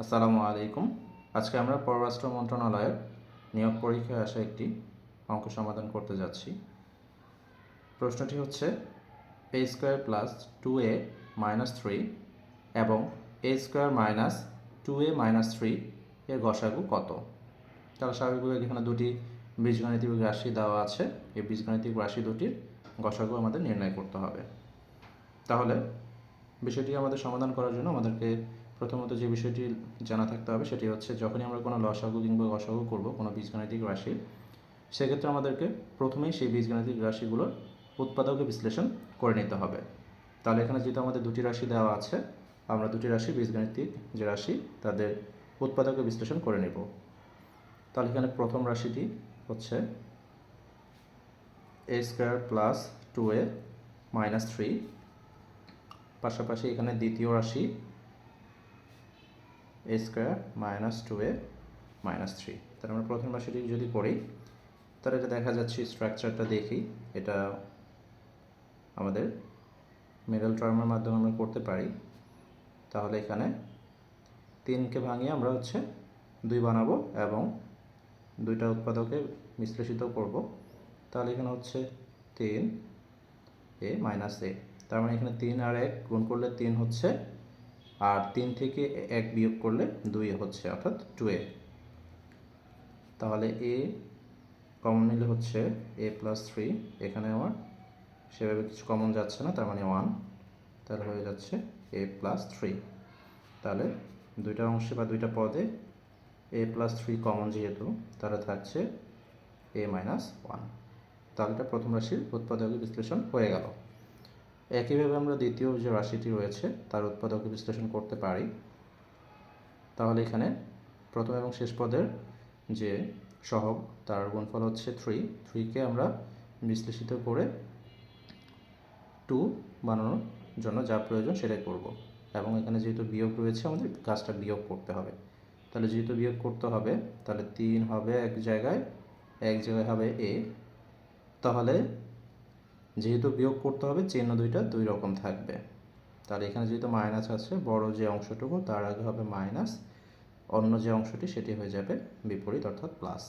আসসালামু আলাইকুম। আজকে আমরা পররাষ্ট্র মন্ত্রণালয়ের নিয়োগ পরীক্ষায় আসা একটি অঙ্ক সমাধান করতে যাচ্ছি। প্রশ্নটি হচ্ছে a square plus two a minus three এবং a square minus two a minus three এর গসাগু কত? তাহলে স্বাভাবিকভাবে এখানে দুটি বীজগণিতিক রাশি দেওয়া আছে। এই বীজগণিতিক রাশি দুটির গসাগু আমাদের নির্ণয় করতে হবে। তাহলে বিষয়টি আমাদের সমাধান করার জন্য আমাদেরকে প্রথমত যে বিষয়টি জানা থাকতে হবে সেটি হচ্ছে যখনই আমরা কোনো লসাগু কিংবা গসাগু করব কোনো বীজগাণিতিক রাশি, সেক্ষেত্রে আমাদেরকে প্রথমেই সেই বীজগাণিতিক রাশিগুলোর উৎপাদকে বিশ্লেষণ করে নিতে হবে। তাহলে এখানে যেহেতু আমাদের দুটি রাশি দেওয়া আছে, আমরা দুটি রাশি, বীজগাণিতিক যে রাশি, তাদের উৎপাদকে বিশ্লেষণ করে নেব। তাহলে এখানে প্রথম রাশিটি হচ্ছে a square plus two a minus three পাশাপাশি এখানে দ্বিতীয় রাশি a square minus two a minus three তাহলে আমরা প্রথম রাশিটি যদি করি তাহলে এটা দেখা যাচ্ছে স্ট্রাকচারটা দেখি। এটা আমাদের মিডল টার্মের মাধ্যমে আমরা করতে পারি। তাহলে এখানে তিনকে ভাঙিয়ে আমরা হচ্ছে দুই বানাবো এবং দুইটা উৎপাদকে বিশ্লেষিত করব। তাহলে এখানে হচ্ছে তিন এ মাইনাস এ তার মানে এখানে তিন আর এক গুণ করলে তিন হচ্ছে আর তিন থেকে এক বিয়োগ করলে দুই হচ্ছে অর্থাৎ টু এ তাহলে এ কমন নিলে হচ্ছে এ প্লাস থ্রি এখানে আমার সেভাবে কিছু কমন যাচ্ছে না, তার মানে ওয়ান তাহলে হয়ে যাচ্ছে এ প্লাস থ্রি তাহলে দুইটা অংশে বা দুইটা পদে এ প্লাস থ্রি কমন যেহেতু, তাহলে থাকছে এ মাইনাস ওয়ান তাহলে এটা প্রথম রাশির উৎপাদক বিশ্লেষণ হয়ে গেল। একইভাবে আমরা দ্বিতীয় যে রাশিটি রয়েছে, তার উৎপাদক বিশ্লেষণ করতে পারি। তাহলে এখানে প্রথম এবং শেষ পদের যে সহগ, তার গুণফল হচ্ছে থ্রি থ্রিকে আমরা বিশ্লেষিত করে টু বানানোর জন্য যা প্রয়োজন সেটাই করব। এবং এখানে যেহেতু বিয়োগ রয়েছে, আমাদের কাজটা বিয়োগ করতে হবে। তাহলে যেহেতু বিয়োগ করতে হবে, তাহলে তিন হবে এক জায়গায় এক জায়গায় হবে এ তাহলে যেহেতু বিয়োগ করতে হবে, চিহ্ন দুইটা দুই রকম থাকবে। তাহলে এখানে যেহেতু মাইনাস আছে বড় যে অংশটুকু, তার আগে হবে মাইনাস অন্য যে অংশটি সেটি হয়ে যাবে বিপরীত অর্থাৎ প্লাস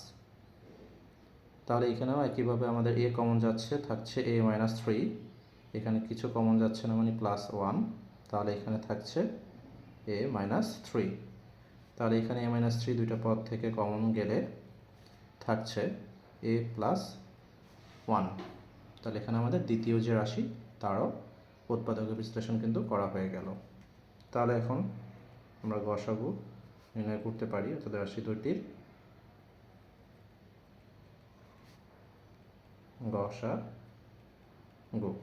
তাহলে এখানেও একইভাবে আমাদের এ কমন যাচ্ছে, থাকছে এ মাইনাস থ্রি এখানে কিছু কমন যাচ্ছে না মানে প্লাস ওয়ান তাহলে এখানে থাকছে এ মাইনাস থ্রি তাহলে এখানে এ মাইনাস থ্রি দুইটা পদ থেকে কমন গেলে থাকছে এ প্লাস ওয়ান তাহলে এখানে আমাদের দ্বিতীয় যে রাশি, তারও উৎপাদক বিশ্লেষণ কিন্তু করা হয়ে গেল। তাহলে এখন আমরা গসাগু নির্ণয় করতে পারি অর্থাৎ রাশি দুটির গসা গু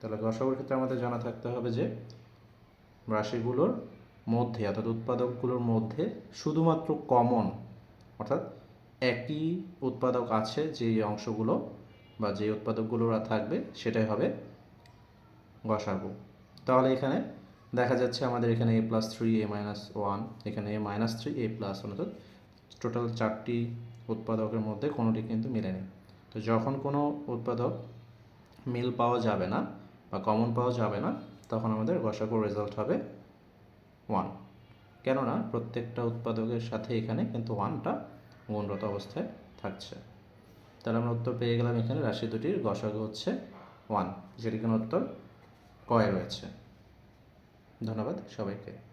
তাহলে গসাগুর ক্ষেত্রে আমাদের জানা থাকতে হবে যে, রাশিগুলোর মধ্যে অর্থাৎ উৎপাদকগুলোর মধ্যে শুধুমাত্র কমন অর্থাৎ একই উৎপাদক আছে যে অংশগুলো বা যে উৎপাদকগুলো থাকবে, সেটাই হবে গসাগু। তাহলে এখানে দেখা যাচ্ছে আমাদের এখানে a plus three a minus one এখানে a minus three a plus one অর্থাৎ টোটাল চারটি উৎপাদকের মধ্যে কোনোটি কিন্তু মিলেনি। তো যখন কোনো উৎপাদক মিল পাওয়া যাবে না বা কমন পাওয়া যাবে না, তখন আমাদের গসাগুর রেজাল্ট হবে ওয়ান কেননা প্রত্যেকটা উৎপাদকের সাথে এখানে কিন্তু ওয়ানটা গুণরত অবস্থায় থাকছে। তাহলে আমরা উত্তর পেয়ে গেলাম এখানে, রাশি দুটির গসাগু হচ্ছে ওয়ান যেটি কোনো উত্তর কয় রয়েছে ধন্যবাদ সবাইকে।